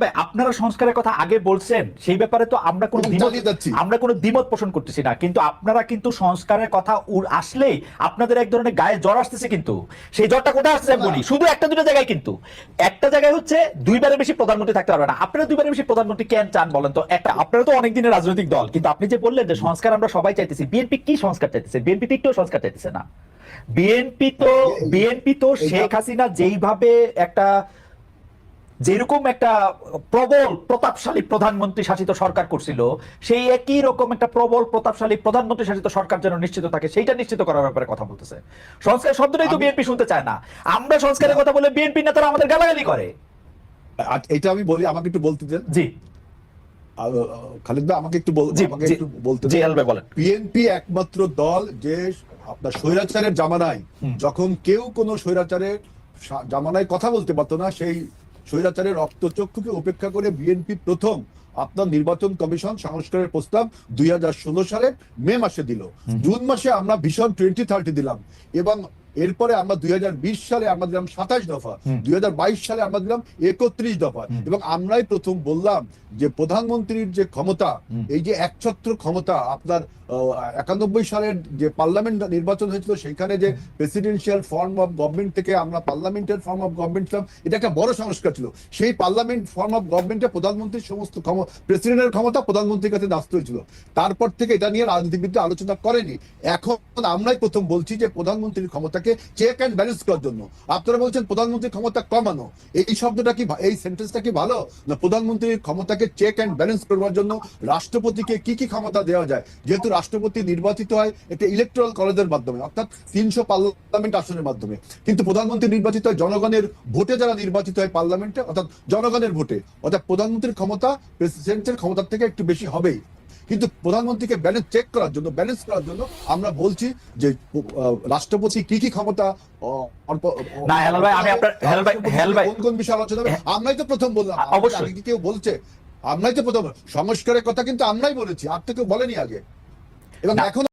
ভাই আপনারা- সংস্কারের কথা আগে বলছেন সেই ব্যাপারে তো আমরা কোনো। আমরা কোনো দ্বিমত পোষণ করতেছি না কিন্তু আপনারা কিন্তু সংস্কারের কথা আসলেই আপনাদের এক ধরনের গায়ে জ্বর আসতেছে কিন্তু। সেই জ্বরটা কোথায় আসছে বলি শুধু একটা দুটো জায়গায় কিন্তু। একটা জায়গায় হচ্ছে দুইবারের বেশি প্রধানমন্ত্রী থাকতে পারবে না। আপনারা দুইবারের বেশি প্রধানমন্ত্রী কেন চান বলেন তো? একটা আপনারা তো অনেক দিনের রাজনৈতিক দল কিন্তু আপনি যে বললেন যে সংস্কার আমরা সবাই চাইতেছি বিএনপি কি সংস্কার চাইতেছে? বিএনপি তো একটু সংস্কার চাইতেছে না। বিএনপি তো বিএনপি তো শেখ হাসিনা যেইভাবে একটা যেরকম একটা প্রবল প্রতাপশালী প্রধানমন্ত্রী শাসিত সরকার করছিল সেই একই রকম একটা প্রবল প্রতাপশালী প্রধানমন্ত্রী শাসিত সরকার যেন নিশ্চিত থাকে সেইটা নিশ্চিত করার ব্যাপারে কথা বলতেছে। সংস্কার শব্দটাই তো বিএনপি শুনতে চায় না। আমরা সংস্কারের কথা বলে বিএনপি নেতারা আমাদের গালাগালি করে। এটা আমি বলি আমাকে একটু বলতে দেন। জি। খালিদ ভাই আমাকে একটু আমাকে একটু বলতে জি দেন। বলেন। বিএনপি একমাত্র দল যে আপনার স্বৈরাচারের জামানায় যখন কেউ কোনো স্বৈরাচারের জামানায় কথা বলতে পারতো না সেই স্বৈরাচারের রক্তচক্ষুকে উপেক্ষা করে বিএনপি প্রথম আপনার নির্বাচন কমিশন সংস্কারের প্রস্তাব দুই হাজার ষোলো সালে মে মাসে দিল। জুন মাসে আমরা ভীষণ টোয়েন্টি থার্টি দিলাম এবং এরপরে আমরা দুই হাজার বিশ সালে আমরা দিলাম সাতাশ দফা দুই হাজার বাইশ সালে আমরা দিলাম একত্রিশ দফা এবং আমরাই প্রথম বললাম যে প্রধানমন্ত্রীর যে ক্ষমতা এই যে একছত্র ক্ষমতা আপনার একানব্বই সালের যে পার্লামেন্ট নির্বাচন হয়েছিল সেখানে যে প্রেসিডেন্সিয়াল ফর্ম অফ গভর্নমেন্ট থেকে আমরা পার্লামেন্টের ফর্ম অফ গভর্নমেন্ট ছিলাম এটা একটা বড় সংস্কার ছিল। সেই পার্লামেন্ট ফর্ম অফ গভর্নমেন্টে প্রধানমন্ত্রীর সমস্ত ক্ষমতা প্রেসিডেন্টের ক্ষমতা প্রধানমন্ত্রীর কাছে ন্যস্ত হয়েছিল। তারপর থেকে এটা নিয়ে রাজনীতিবিদরা আলোচনা করেনি। এখন আমরাই প্রথম বলছি যে প্রধানমন্ত্রীর ক্ষমতাকে চেক অ্যান্ড ব্যালেন্স করার জন্য। আপনারা বলছেন প্রধানমন্ত্রীর ক্ষমতা কমানো। এই শব্দটা কি এই সেন্টেন্সটা কি ভালো? না, প্রধানমন্ত্রীর ক্ষমতাকে চেক অ্যান্ড ব্যালেন্স করবার জন্য রাষ্ট্রপতিকে কি কি ক্ষমতা দেওয়া যায়? যেহেতু রাষ্ট্রপতি নির্বাচিত হয় একটা ইলেকট্রাল কলেজের মাধ্যমে, অর্থাৎ তিনশো পার্লামেন্ট আসনের মাধ্যমে। কিন্তু প্রধানমন্ত্রী নির্বাচিত হয় জনগণের ভোটে, যারা নির্বাচিত হয় পার্লামেন্টে অর্থাৎ জনগণের ভোটে। অর্থাৎ প্রধানমন্ত্রীর ক্ষমতা প্রেসিডেন্টের ক্ষমতার থেকে একটু বেশি হবেই। কিন্তু প্রধানমন্ত্রীকে ব্যালেন্স চেক করার জন্য ব্যালেন্স করার জন্য আমরা বলছি যে রাষ্ট্রপতি কি কি ক্ষমতা না, হেলাল ভাই, আমি আপনার- হেলাল ভাই- হেলাল ভাই- কোন কোন বিষয়ে আলোচনা হবে? আমরাই তো প্রথম বললাম। অবশ্যই। কেউ বলছে? আমরাই তো প্রথম। সংস্কারের কথা কিন্তু আমরাই বলেছি। আর তো কেউ বলেনি আগে। এবং এখন